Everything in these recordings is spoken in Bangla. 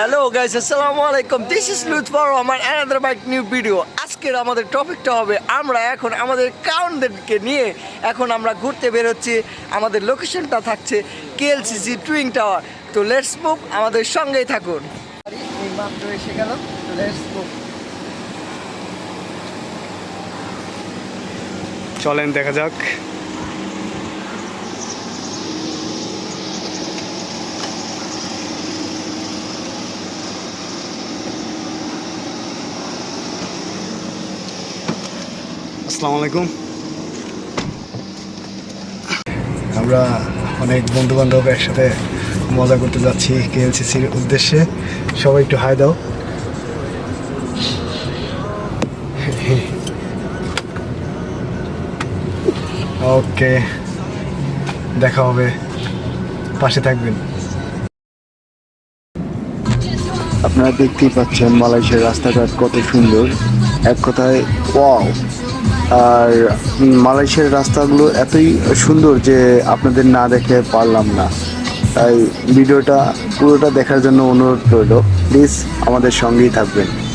হ্যালো গাইস আসসালামু আলাইকুম দিস ইজ লুৎফর আমার অ্যানাদার বাইক নিউ ভিডিও আজকের আমাদের টপিকটা হবে, আমরা এখন আমাদের কাউন্টদেরকে নিয়ে এখন আমরা ঘুরতে বেরোচ্ছি। আমাদের লোকেশনটা থাকছে কেএলসিসি টুইং টাওয়ার তো লেটস মুভ আমাদের সঙ্গেই থাকুন। চলেন, দেখা যাক। আসসালামু আলাইকুম। আমরা অনেক বন্ধু বান্ধব একসাথে মজা করতে যাচ্ছি কেএলসিসির উদ্দেশ্যে। সবাই একটু হাই দাও। ওকে দেখা হবে। পাশে থাকবেন। আপনারা দেখতেই পাচ্ছেন মালয়েশিয়ার রাস্তাঘাট কত সুন্দর। এক কথায় ওয়াও। আর মালয়েশিয়ার রাস্তাগুলো এতই সুন্দর যে আপনাদের না দেখে পারলাম না। তাই ভিডিওটা পুরোটা দেখার জন্য অনুরোধ রইল। প্লিজ আমাদের সঙ্গেই থাকবেন।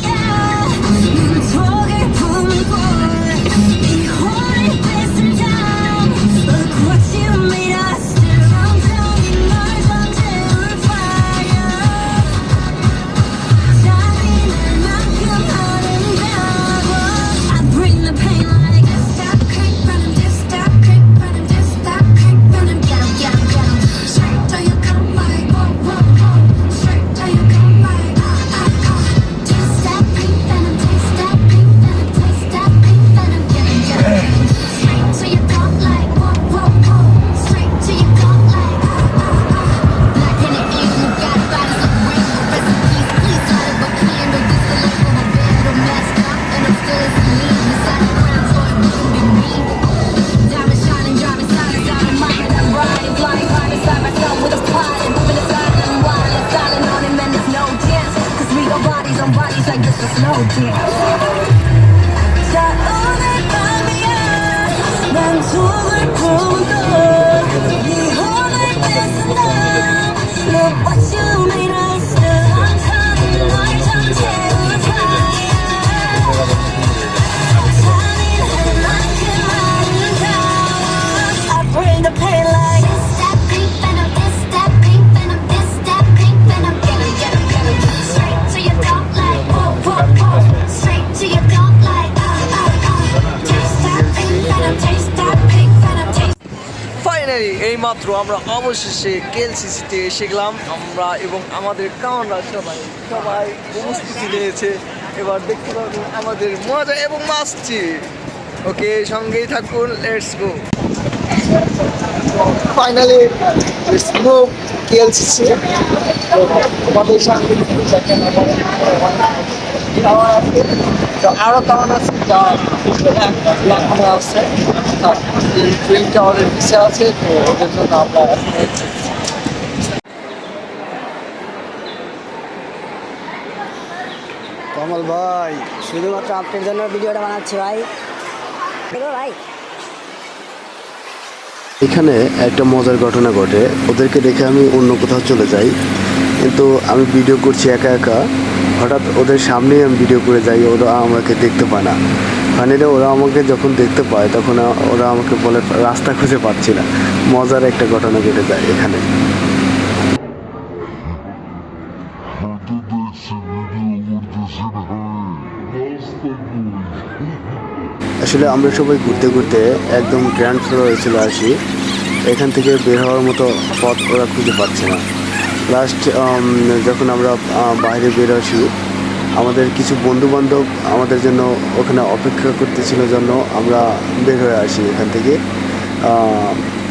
Dance. ফাইনালি এই মাত্র আমরা অবশেষে কেএলসিসিতে এসে গেলাম। আমরা এবং আমাদের কাউন্টরা সবাই সবাই উপস্থিতি নিয়েছে। এবার দেখতে পাবেন আমাদের মজা এবং মাস্তি। ওকে, সঙ্গেই থাকুন let's go finally let's go আমাদের সঙ্গে দেখেন আমাদের তো আরও টাওয়ার আছে যা প্ল্যাটফর্মে আছে। টাওয়ারের পিছিয়ে আছে তো ওদের জন্য আমরা কমল ভাই শুধুমাত্র আপনার জন্য ভিডিওটা বানাচ্ছি ভাই। দেখো ভাই। এখানে একটা মজার ঘটনা ঘটে। ওদেরকে দেখে আমি অন্য কোথাও চলে যাই। কিন্তু আমি ভিডিও করছি একা একা। হঠাৎ ওদের সামনেই আমি ভিডিও করে যাই, ওরা আমাকে দেখতে পায় না। ফাইনালি ওরা আমাকে যখন দেখতে পায়, তখন ওরা আমাকে বলে, রাস্তা খুঁজে পাচ্ছি না। মজার একটা ঘটনা ঘটে যায় এখানে। আসলে আমরা সবাই ঘুরতে ঘুরতে একদম গ্র্যান্ড ফ্লোরে চলে আসি। এখান থেকে বের হওয়ার মতো পথ ওরা খুঁজে পাচ্ছে না। লাস্ট যখন আমরা বাইরে বের আসি আমাদের কিছু বন্ধু বান্ধব আমাদের জন্য ওখানে অপেক্ষা করতেছিল জন্য আমরা বের হয়ে আসি এখান থেকে।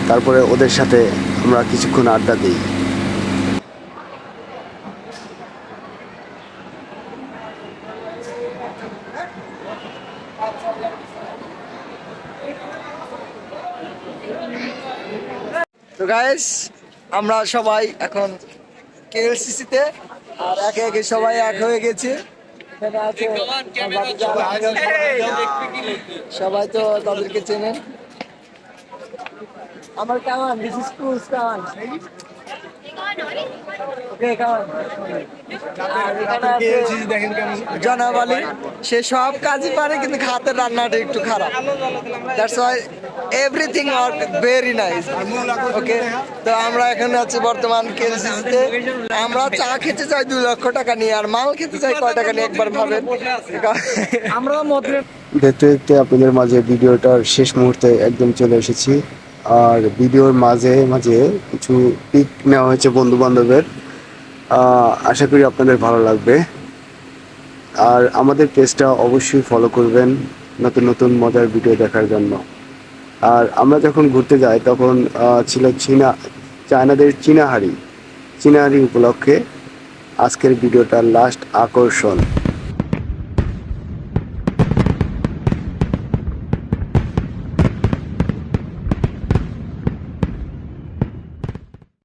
তারপরে ওদের সাথে আমরা কিছুক্ষণ আড্ডা দিই। তো আমরা সবাই এখন কেএলসিসিতে আর একে একে সবাই এক হয়ে গেছে। সবাই তো তাদেরকে চেনেন। আমার কামান দিস ইজ কুল কামান। জনাব আলী সে সব কাজই পারে কিন্তু হাতের রান্নাটা একটু খারাপ। That's why everything are very nice okay তো আমরা এখানে আছি বর্তমান কেএলসিসিতে আমরা চা খেতে চাই দুই লক্ষ টাকা নিয়ে আর মাল খেতে চাই কয় টাকা নিয়ে একবার ভাবেন। আমরা দেখতে দেখতে আপনাদের মাঝে ভিডিওটার শেষ মুহূর্তে একদম চলে এসেছি। আর ভিডিওর মাঝে মাঝে কিছু পিক নেওয়া হয়েছে বন্ধু বান্ধবের আশা করি আপনাদের ভালো লাগবে। আর আমাদের পেজটা অবশ্যই ফলো করবেন নতুন নতুন মজার ভিডিও দেখার জন্য। আর আমরা যখন ঘুরতে যাই, তখন ছিল চীনা, চায়নাদের চীনাহারি। চীনাহারি উপলক্ষে আজকের ভিডিওটার লাস্ট আকর্ষণ।